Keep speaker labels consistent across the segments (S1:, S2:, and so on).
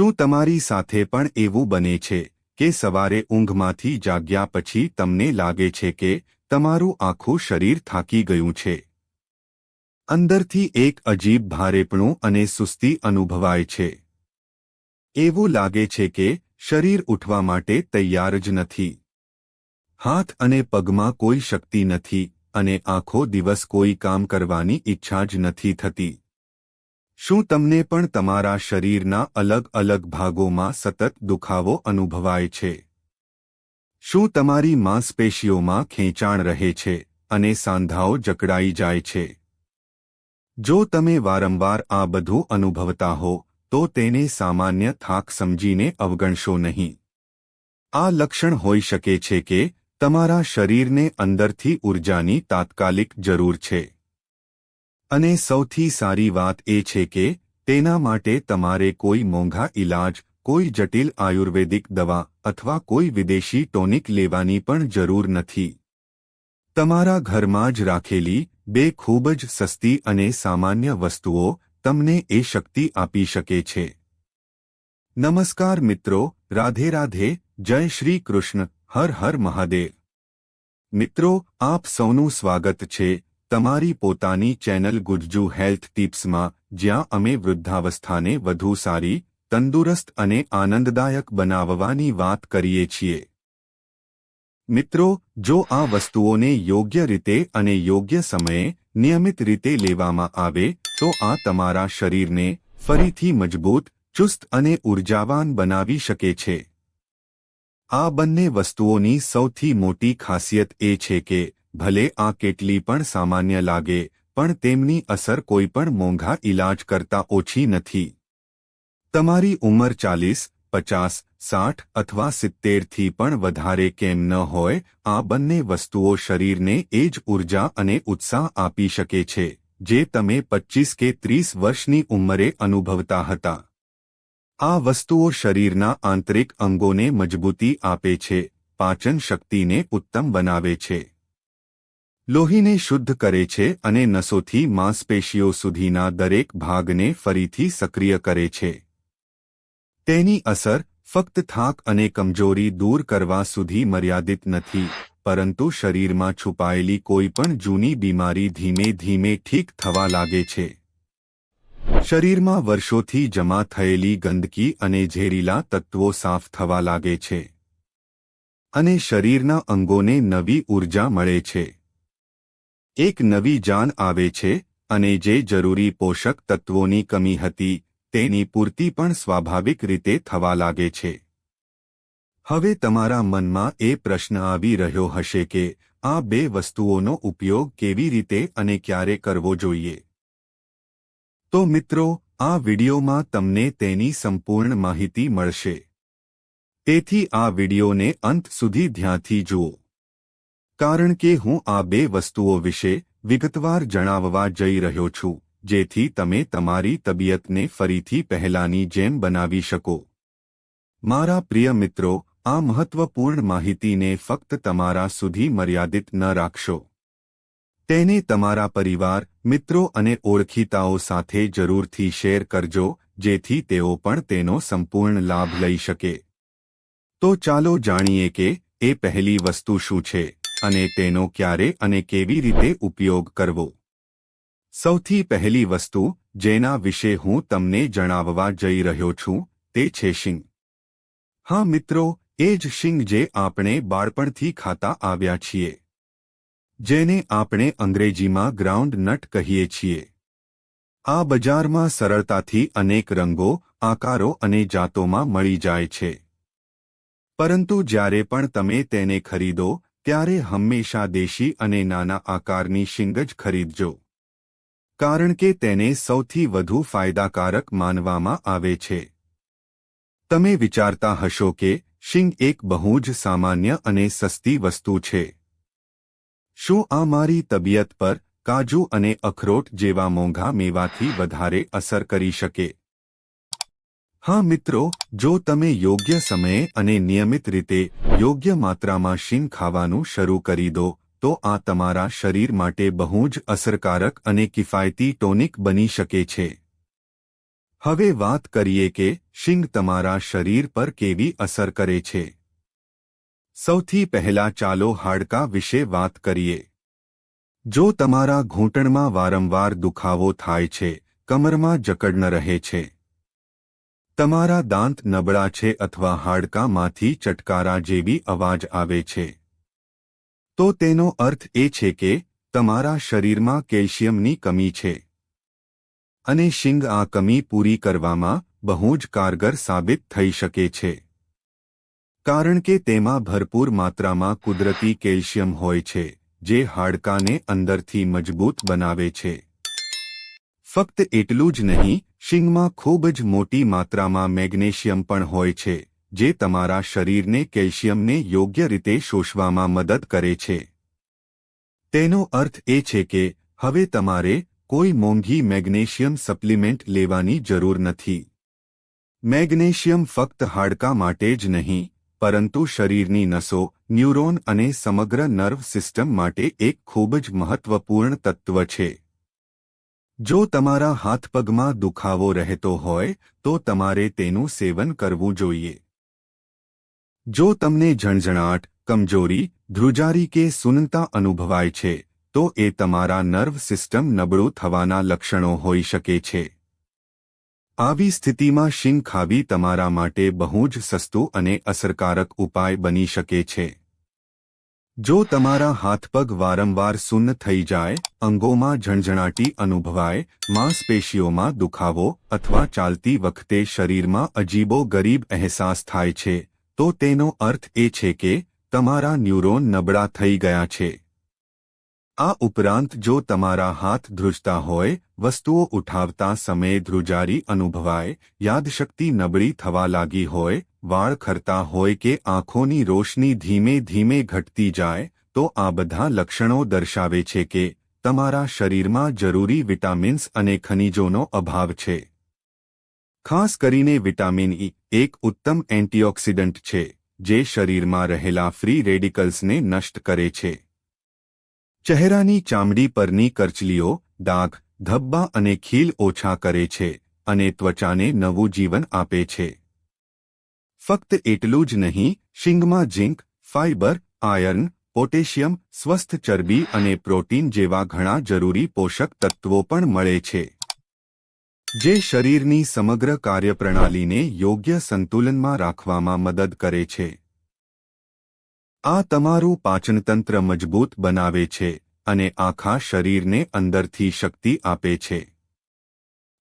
S1: શું તમારી સાથે પણ એવું બને છે કે સવારે ઊંઘમાંથી જાગ્યા પછી તમને લાગે છે કે તમારું આખું શરીર થાકી ગયું છે? અંદરથી એક અજીબ ભારેપણું અને સુસ્તી અનુભવાય છે. એવું લાગે છે કે શરીર ઉઠવા માટે તૈયાર જ નથી. હાથ અને પગમાં કોઈ શક્તિ નથી અને આખો દિવસ કોઈ કામ કરવાની ઈચ્છા જ નથી થતી. શું તમને પણ તમારા શરીરના અલગ અલગ ભાગોમાં સતત દુખાવો અનુભવાય છે? શું તમારી માંસપેશીઓમાં ખેંચાણ રહે છે અને સાંધાઓ જકડાઈ જાય છે? જો તમે વારંવાર આ બધું અનુભવતા હો, તો તેને સામાન્ય થાક સમજીને અવગણશો નહીં. આ લક્ષણ હોઈ શકે છે કે તમારા શરીરને અંદરથી ઊર્જાની તાત્કાલિક જરૂર છે. અને સૌથી સારી વાત એ છે કે, તેના માટે તમારે કોઈ મોંઘા ઇલાજ કોઈ જટિલ આયુર્વેદિક દવા અથવા કોઈ વિદેશી ટોનિક લેવાની પણ જરૂર નથી. તમારા ઘરમાં જ રાખેલી બે ખૂબ જ સસ્તી અને સામાન્ય વસ્તુઓ તમને એ શક્તિ આપી શકે છે. નમસ્કાર મિત્રો, રાધે રાધે, જય શ્રી કૃષ્ણ, હર હર મહાદેવ. મિત્રો, આપ સૌનું સ્વાગત છે તમારી પોતાની ચેનલ ગુજ્જુ હેલ્થ ટિપ્સમાં, જ્યાં અમે વૃદ્ધાવસ્થાને વધુ સારી, તંદુરસ્ત અને આનંદદાયક બનાવવાની વાત કરીએ છીએ. મિત્રો, જો આ વસ્તુઓને યોગ્ય રીતે અને યોગ્ય સમયે નિયમિત રીતે લેવામાં આવે, તો આ તમારા શરીરને ફરીથી મજબૂત, ચુસ્ત અને ઉર્જાવાન બનાવી શકે છે. આ બંને વસ્તુઓની સૌથી મોટી ખાસિયત એ છે કે ભલે આ કેટલી પણ સામાન્ય લાગે, પણ તેમની અસર કોઈપણ મોંઘા ઇલાજ કરતા ઓછી નથી. તમારી ઉંમર ચાલીસ, પચાસ, સાઠ અથવા સિત્તેરથી પણ વધારે કેમ ન હોય, આ બંને વસ્તુઓ શરીરને એ જ ઊર્જા અને ઉત્સાહ આપી શકે છે, જે તમે પચ્ચીસ કે ત્રીસ વર્ષની ઉંમરે અનુભવતા હતા. આ વસ્તુઓ શરીરના આંતરિક અંગોને મજબૂતી આપે છે, પાચન શક્તિને ઉત્તમ બનાવે છે. લોહીને શુદ્ધ કરે છે અને નસોથી માંસપેશીઓ સુધીના દરેક ભાગને ફરીથી સક્રિય કરે છે. તેની અસર ફક્ત થાક અને કમજોરી દૂર કરવા સુધી મર્યાદિત નથી, પરંતુ શરીરમાં છુપાયેલી કોઈ પણ જૂની બીમારી ધીમે ધીમે ઠીક થવા લાગે છે. શરીરમાં વર્ષોથી જમા થયેલી ગંદકી અને ઝેરીલા તત્વો સાફ થવા લાગે છે. અને શરીરના અંગોને નવી ઊર્જા મળે છે. એક નવી જાન આવે છે અને જે જરૂરી પોષક તત્વોની કમી હતી, તેની પૂર્તિ પણ સ્વાભાવિક રીતે થવા લાગે છે. હવે તમારા મનમાં એ પ્રશ્ન આવી રહ્યો હશે કે, આ બે વસ્તુઓનો ઉપયોગ કેવી રીતે અને ક્યારે કરવો જોઈએ? તો મિત્રો, આ વિડિયોમાં તમને તેની સંપૂર્ણ માહિતી મળશે. તેથી આ વિડિયોને અંત સુધી ધ્યાનથી જુઓ. કારણ કે હું આ બે વસ્તુઓ વિશે વિગતવાર જણાવવા જઈ રહ્યો છું, જેથી તમે તમારી તબિયતને ફરીથી પહેલાની જેમ બનાવી શકો. મારા પ્રિય મિત્રો, આ મહત્વપૂર્ણ માહિતીને ફક્ત તમારા સુધી મર્યાદિત ન રાખશો. તેને તમારા પરિવાર, મિત્રો અને ઓળખીતાઓ સાથે જરૂરથી શેર કરજો, જેથી તેઓ પણ તેનો સંપૂર્ણ લાભ લઈ શકે. તો ચાલો જાણીએ કે એ પહેલી વસ્તુ શું છે. અને તેનો ક્યારે અને કેવી રીતે ઉપયોગ કરવો? સૌથી પહેલી વસ્તુ જેના વિશે હું તમને જણાવવા જઈ રહ્યો છું, તે છે શિંગ. હા મિત્રો, એ જ શિંગ જે આપણે બાળપણથી ખાતા આવ્યા છીએ. જેને આપણે અંગ્રેજીમાં ગ્રાઉન્ડ નટ કહીએ છીએ. આ બજારમાં સરળતાથી અનેક રંગો, આકારો અને જાતોમાં મળી જાય છે. પરંતુ જ્યારે પણ તમે તેને ખરીદો ત્યારે હંમેશા દેશી અને નાના આકારની શીંગ જ ખરીદજો. કારણ કે તેને સૌથી વધુ ફાયદાકારક માનવામાં આવે છે. તમે વિચારતા હશો કે શિંગ એક બહુ જ સામાન્ય અને સસ્તી વસ્તુ છે. શું આ મારી તબિયત પર કાજુ અને અખરોટ જેવા મોંઘા મેવાથી વધારે અસર કરી શકે? હા, મિત્રો, જો તમે યોગ્ય સમયે અને નિયમિત રીતે યોગ્ય માત્રામાં શીંગ ખાવાનું શરૂ કરી દો, તો આ તમારા શરીર માટે બહુ જ અસરકારક અને કિફાયતી ટોનિક બની શકે છે. હવે વાત કરીએ કે શીંગ તમારા શરીર પર કેવી અસર કરે છે. સૌથી પહેલા ચાલો હાડકા વિશે વાત કરીએ. જો તમારા ઘૂંટણમાં વારંવાર દુખાવો થાય છે, કમરમાં જકડન રહે છે. તમારા દાંત નબળા છે અથવા હાડકામાંથી ચટકારા જેવી અવાજ આવે છે. તો તેનો અર્થ એ છે કે, તમારા શરીરમાં કેલ્શિયમની કમી છે. અને શિંગ આ કમી પૂરી કરવામાં બહુ જ કારગર સાબિત થઈ શકે છે. કારણ કે તેમાં ભરપૂર માત્રામાં કુદરતી કેલ્શિયમ હોય છે, જે હાડકાને અંદરથી મજબૂત બનાવે છે. ફક્ત એટલું જ નહીં, શિંગમાં ખૂબ જ મોટી માત્રામાં મેગ્નેશિયમ પણ હોય છે, જે તમારા શરીરને કેલ્શિયમને યોગ્ય રીતે શોષવામાં મદદ કરે છે. તેનો અર્થ એ છે કે, હવે તમારે કોઈ મોંઘી મેગ્નેશિયમ સપ્લિમેન્ટ લેવાની જરૂર નથી. મેગ્નેશિયમ ફક્ત હાડકા માટે જ નહીં, પરંતુ શરીરની નસો, ન્યુરોન અને સમગ્ર નર્વ સિસ્ટમ માટે એક ખૂબ જ મહત્વપૂર્ણ તત્વ છે. જો તમારા હાથપગમાં દુખાવો રહેતો હોય, તો તમારે તેનું સેવન કરવું જોઈએ. જો તમને ઝણઝણાટ, કમજોરી, ધ્રુજારી કે સુનતા અનુભવાય છે, તો એ તમારા નર્વ સિસ્ટમ નબળું થવાના લક્ષણો હોઈ શકે છે. આવી સ્થિતિમાં શીંગ ખાવી તમારા માટે બહુ જ સસ્તું અને અસરકારક ઉપાય બની શકે છે. જો તમારા હાથપગ વારંવાર સુન્ન થઈ જાય, અંગોમાં ઝણઝણાટી અનુભવાય, માંસપેશીઓમાં દુખાવો અથવા ચાલતી વખતે શરીરમાં અજીબો ગરીબ અહેસાસ થાય છે, તો તેનો અર્થ એ છે કે તમારા ન્યુરોન નબળા થઈ ગયા છે. આ ઉપરાંત જો તમારા હાથ ધ્રુજતા હોય, વસ્તુઓ ઉઠાવતા સમયે ધ્રુજારી અનુભવાય, યાદશક્તિ નબળી થવા લાગી હોય વાળ ખરતા હોય કે આંખોની રોશની ધીમે ધીમે ઘટતી જાય, તો આ બધા લક્ષણો દર્શાવે છે કે તમારા શરીરમાં જરૂરી વિટામિન્સ અને ખનિજોનો અભાવ છે. ખાસ કરીને વિટામિન ઈ એક ઉત્તમ એન્ટીઓક્સિડન્ટ છે, જે શરીરમાં રહેલા ફ્રી રેડિકલ્સને નષ્ટ કરે છે. ચહેરાની ચામડી પરની કરચલીઓ, ડાઘ, ધબ્બા અને ખીલ ઓછા કરે છે અને ત્વચાને નવું જીવન આપે છે. ફક્ત એટલું જ નહીં, શિંગમાં ઝીંક, ફાઇબર, આયર્ન, પોટેશિયમ, સ્વસ્થ ચરબી અને પ્રોટીન જેવા ઘણા જરૂરી પોષક તત્વો પણ મળે છે. જે શરીરની સમગ્ર કાર્યપ્રણાલીને યોગ્ય સંતુલનમાં રાખવામાં મદદ કરે છે. આ તમારું પાચનતંત્ર મજબૂત બનાવે છે અને આખા શરીરને અંદરથી શક્તિ આપે છે.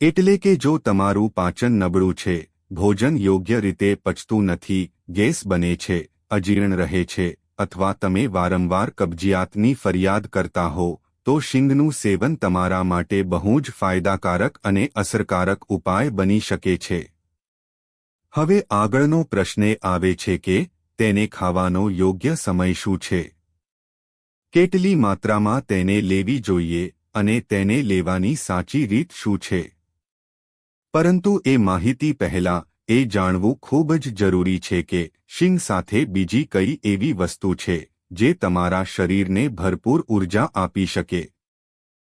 S1: એટલે કે જો તમારું પાચન નબળું છે ભોજન યોગ્ય રીતે પચતું નથી, ગેસ બને છે, અજીર્ણ રહે છે, અથવા તમે વારંવાર કબજિયાતની ફરિયાદ કરતા હો, તો શિંગનું સેવન તમારા માટે બહુ જ ફાયદાકારક અને અસરકારક ઉપાય બની શકે છે. હવે આગળનો પ્રશ્ન આવે છે કે, તેને ખાવાનો યોગ્ય સમય શું છે? કેટલી માત્રામાં તેને લેવી જોઈએ અને તેને લેવાની સાચી રીત શું છે? પરંતુ એ માહિતી પહેલાં એ જાણવું ખૂબ જ જરૂરી છે કે શિંગ સાથે બીજી કઈ એવી વસ્તુ છે જે તમારા શરીરને ભરપૂર ઊર્જા આપી શકે.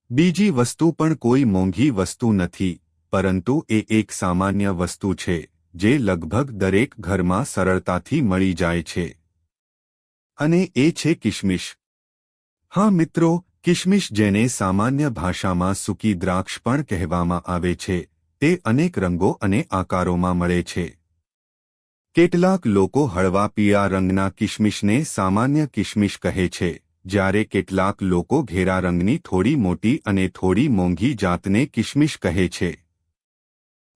S1: બીજી વસ્તુ પણ કોઈ મોંઘી વસ્તુ નથી, પરંતુ એ એક સામાન્ય વસ્તુ છે જે લગભગ દરેક ઘરમાં સરળતાથી મળી જાય છે. અને એ છે કિશમિશ હા મિત્રો કિશમિશ જેને સામાન્ય ભાષામાં સૂકી દ્રાક્ષ પણ કહેવામાં આવે છે તે અનેક રંગો અને આકારોમાં મળે છે. કેટલાક લોકો હળવા પીળા રંગના કિશમિશને સામાન્ય કિશમિશ કહે છે, જ્યારે કેટલાક લોકો ઘેરા રંગની થોડી મોટી અને થોડી મોંઘી જાતને કિશમિશ કહે છે.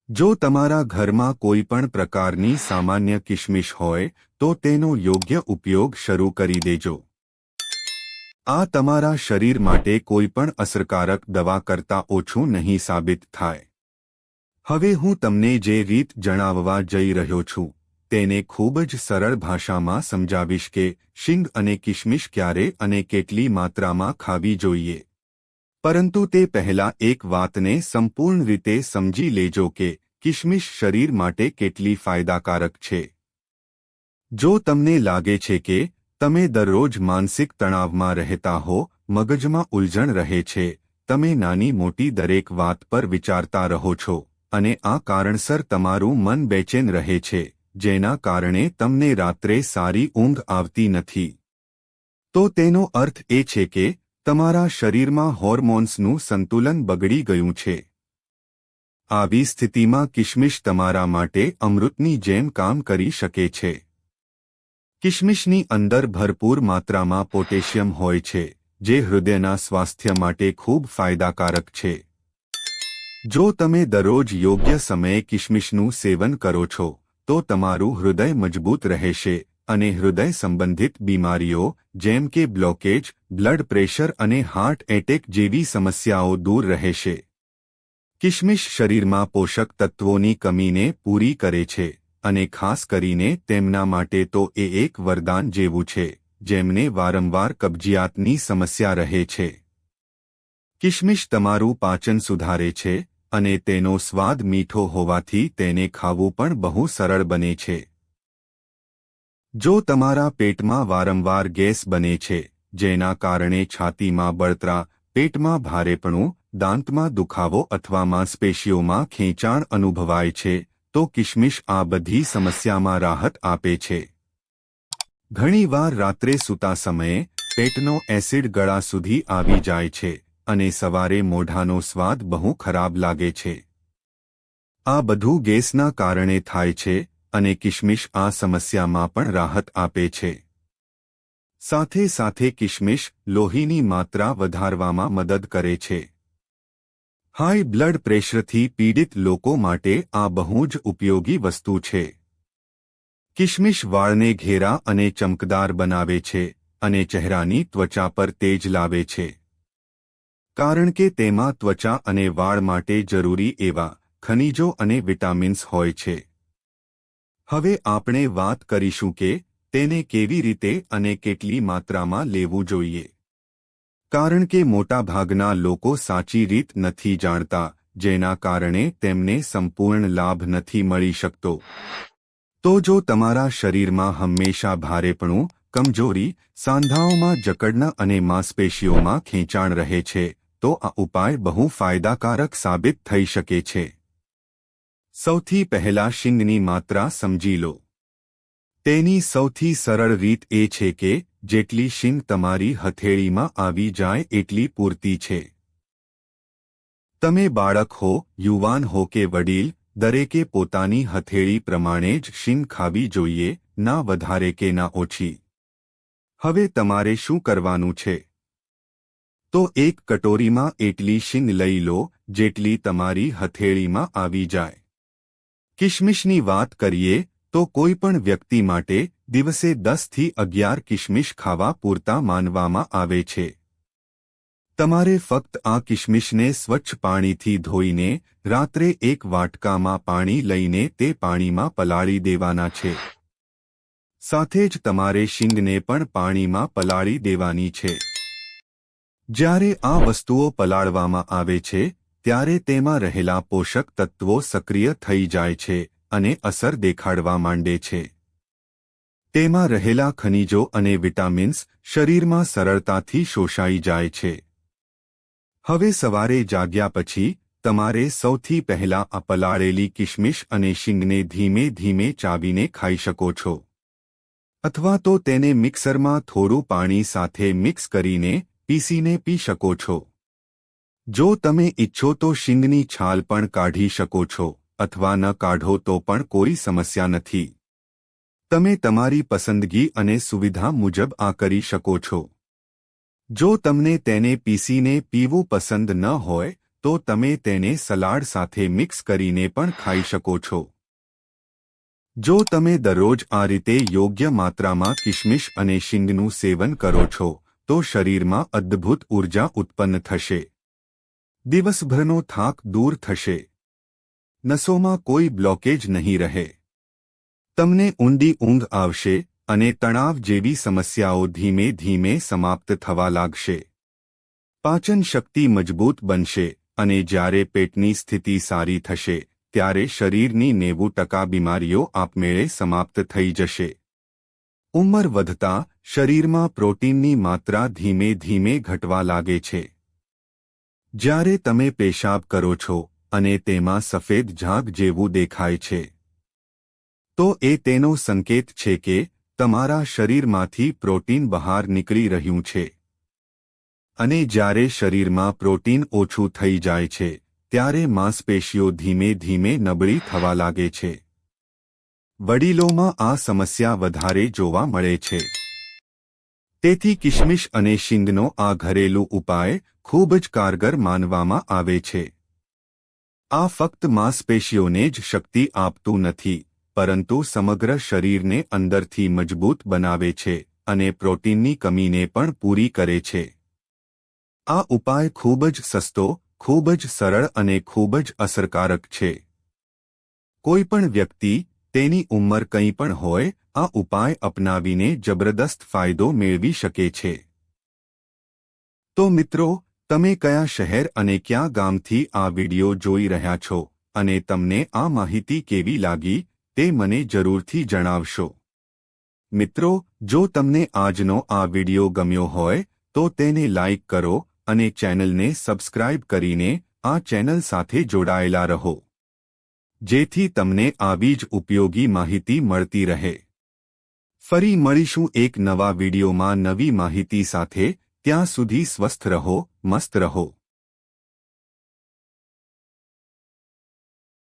S1: જો તમારા ઘરમાં કોઈ પણ પ્રકારની સામાન્ય કિશમિશ હોય, તો તેનો યોગ્ય ઉપયોગ શરૂ કરી દેજો. આ તમારા શરીર માટે કોઈ પણ અસરકારક દવા કરતાં ઓછું નહીં સાબિત થાય. હવે હું તમને જે રીત જણાવવા જઈ રહ્યો છું, તેને ખૂબ જ સરળ ભાષામાં સમજાવીશ કે શિંગ અને કિશમિશ ક્યારે અને કેટલી માત્રામાં ખાવી જોઈએ. પરંતુ તે પહેલા એક વાતને સંપૂર્ણ રીતે સમજી લેજો કે કિશમિશ શરીર માટે કેટલી ફાયદાકારક છે. જો તમને લાગે છે કે તમે દરરોજ માનસિક તણાવમાં રહેતા હો, મગજમાં ઉલઝણ રહે છે, તમે નાની મોટી દરેક વાત પર વિચારતા રહો છો. અને આ કારણસર તમારું મન બેચેન રહે છે, જેના કારણે તમને રાત્રે સારી ઊંઘ આવતી નથી. તો તેનો અર્થ એ છે કે, તમારા શરીરમાં હોર્મોન્સનું સંતુલન બગડી ગયું છે. આવી સ્થિતિમાં કિશમિશ તમારા માટે અમૃતની જેમ કામ કરી શકે છે. કિશમિશની અંદર ભરપૂર માત્રામાં પોટેશિયમ હોય છે, જે હૃદયના સ્વાસ્થ્ય માટે ખૂબ ફાયદાકારક છે. જો તમે દરરોજ યોગ્ય સમયે કિશમિશનું સેવન કરો છો, તો તમારું હૃદય મજબૂત રહેશે અને હૃદય સંબંધિત બીમારીઓ, જેમ કે બ્લોકેજ બ્લડ પ્રેશર અને હાર્ટ એટેક જેવી સમસ્યાઓ દૂર રહેશે. કિશમિશ શરીરમાં પોષક તત્વોની કમીને પૂરી કરે છે અને ખાસ કરીને તેમના માટે તો એ એક વરદાન જેવું છે, જેમને વારંવાર કબજિયાતની સમસ્યા રહે છે. કિશમિશ તમારું પાચન સુધારે છે અને તેનો સ્વાદ મીઠો હોવાથી તેને ખાવું પણ બહુ સરળ બને છે. જો તમારા પેટમાં વારંવાર ગેસ બને છે, જેના કારણે છાતીમાં બળતરા, પેટમાં ભારેપણું, દાંતમાં દુખાવો અથવા માંસપેશીઓમાં ખેંચાણ અનુભવાય છે, તો કિશમિશ આ બધી સમસ્યામાં રાહત આપે છે. ઘણીવાર રાત્રે સૂતા સમયે પેટનો એસિડ ગળા સુધી આવી જાય છે. અને સવારે મોઢાનો સ્વાદ બહુ ખરાબ લાગે છે. આ બધું ગેસના કારણે થાય છે અને કિશમિશ આ સમસ્યામાં પણ રાહત આપે છે. સાથે સાથે કિશમિશ લોહીની માત્રા વધારવામાં મદદ કરે છે. હાઈ બ્લડ પ્રેશરથી પીડિત લોકો માટે આ બહુ જ ઉપયોગી વસ્તુ છે. કિશમિશ વાળને ઘેરા અને ચમકદાર બનાવે છે અને ચહેરાની ત્વચા પર તેજ લાવે છે. કારણ કે તેમાં ત્વચા અને વાળ માટે જરૂરી એવા ખનિજો અને વિટામિન્સ હોય છે. હવે આપણે વાત કરીશું કે તેને કેવી રીતે અને કેટલી માત્રામાં લેવું જોઈએ. કારણ કે મોટાભાગના લોકો સાચી રીત નથી જાણતા, જેના કારણે તેમને સંપૂર્ણ લાભ નથી મળી શકતો. તો જો તમારા શરીરમાં હંમેશા ભારેપણું, કમજોરી, સાંધાઓમાં જકડના અને માંસપેશીઓમાં ખેંચાણ રહે છે તો આ ઉપાય બહુ ફાયદાકારક સાબિત થઈ શકે છે. સૌથી પહેલા શિંગની માત્રા સમજી લો. તેની સૌથી સરળ રીત એ છે કે, જેટલી શિંગ તમારી હથેળીમાં આવી જાય એટલી પૂરતી છે. તમે બાળક હો, યુવાન હો કે વડીલ, દરેકે પોતાની હથેળી પ્રમાણે જ શિંગ ખાવી જોઈએ, ના વધારે કે ના ઓછી. હવે તમારે શું કરવાનું છે? તો એક કટોરીમાં એટલી શીંગ લઈ લો, જેટલી તમારી હથેળીમાં આવી જાય. કિશમિશની વાત કરીએ, તો કોઈ પણ વ્યક્તિ માટે દિવસે દસથી અગિયાર કિશમિશ ખાવા પૂરતા માનવામાં આવે છે. તમારે ફક્ત આ કિશમિશને સ્વચ્છ પાણીથી ધોઈને, રાત્રે એક વાટકામાં પાણી લઈને તે પાણીમાં પલાળી દેવાના છે. સાથે જ તમારે શીંગને પણ પાણીમાં પલાળી દેવાની છે. જ્યારે આ વસ્તુઓ પલાળવામાં આવે છે, ત્યારે તેમાં રહેલા પોષક તત્વો સક્રિય થઈ જાય છે અને અસર દેખાડવા માંડે છે. તેમાં રહેલા ખનિજો અને વિટામિન્સ શરીરમાં સરળતાથી શોષાઈ જાય છે. હવે સવારે જાગ્યા પછી, તમારે સૌથી પહેલા આ પલાળેલી કિશમિશ અને શીંગને ધીમે ધીમે ચાવીને ખાઈ શકો છો. અથવા તો તેને મિક્સરમાં થોડું પાણી સાથે મિક્સ કરીને પીસીને પી શકો છો. જો તમે ઈચ્છો તો શીંગની છાલ પણ કાઢી શકો છો, અથવા ન કાઢો તો પણ કોઈ સમસ્યા નથી. તમે તમારી પસંદગી અને સુવિધા મુજબ આ કરી શકો છો. જો તમને તેને પીસીને પીવું પસંદ ન હોય, તો તમે તેને સલાડ સાથે મિક્સ કરીને પણ ખાઈ શકો છો. જો તમે દરરોજ આ રીતે યોગ્ય માત્રામાં કિશમિશ અને શીંગનું સેવન કરો છો તો શરીરમાં અદ્ભુત ઊર્જા ઉત્પન્ન થશે. દિવસભરનો થાક દૂર થશે. નસોમાં કોઈ બ્લોકેજ નહીં રહે. તમને ઊંડી ઊંઘ આવશે અને તણાવ જેવી સમસ્યાઓ ધીમે ધીમે સમાપ્ત થવા લાગશે. પાચન શક્તિ મજબૂત બનશે અને જ્યારે પેટની સ્થિતિ સારી થશે, ત્યારે શરીરની નેવું ટકા બીમારીઓ આપમેળે સમાપ્ત થઈ જશે. ઉંમર વધતા શરીરમાં પ્રોટીનની માત્રા ધીમે ધીમે ઘટવા લાગે છે. જ્યારે તમે પેશાબ કરો છો અને તેમાં સફેદ ઝાગ જેવું દેખાય છે, તો એ તેનો સંકેત છે કે તમારા શરીરમાંથી પ્રોટીન બહાર નીકળી રહ્યું છે. અને જ્યારે શરીરમાં પ્રોટીન ઓછું થઈ જાય છે, ત્યારે માંસપેશીઓ ધીમે ધીમે નબળી થવા લાગે છે. વડીલોમાં આ સમસ્યા વધારે જોવા મળે છે. તેથી કિશમિશ અને શીંગનો આ ઘરેલું ઉપાય ખૂબ જ કારગર માનવામાં આવે છે. આ ફક્ત માંસપેશીઓને જ શક્તિ આપતું નથી, પરંતુ સમગ્ર શરીરને અંદરથી મજબૂત બનાવે છે અને પ્રોટીનની કમીને પણ પૂરી કરે છે. આ ઉપાય ખૂબ જ સસ્તો, ખૂબ જ સરળ અને ખૂબ જ અસરકારક છે. કોઈપણ વ્યક્તિ તેની ઉંમર કંઈ પણ હોય, આ ઉપાય અપનાવીને જબરદસ્ત ફાયદો મેળવી શકે છે. તો મિત્રો, તમે કયા શહેર અને ક્યાં ગામથી આ વિડિયો જોઈ રહ્યા છો અને તમને આ માહિતી કેવી લાગી, તે મને જરૂરથી જણાવશો. મિત્રો, જો તમને આજનો આ વિડિયો ગમ્યો હોય, તો તેને લાઇક કરો અને ચેનલને સબસ્ક્રાઇબ કરીને આ ચેનલ સાથે જોડાયેલા રહો. જેથી તમને આવી જ ઉપયોગી માહિતી મળતી રહે. ફરી મળીશું એક નવા વિડીયોમાં નવી માહિતી સાથે. ત્યાં સુધી સ્વસ્થ રહો, મસ્ત રહો.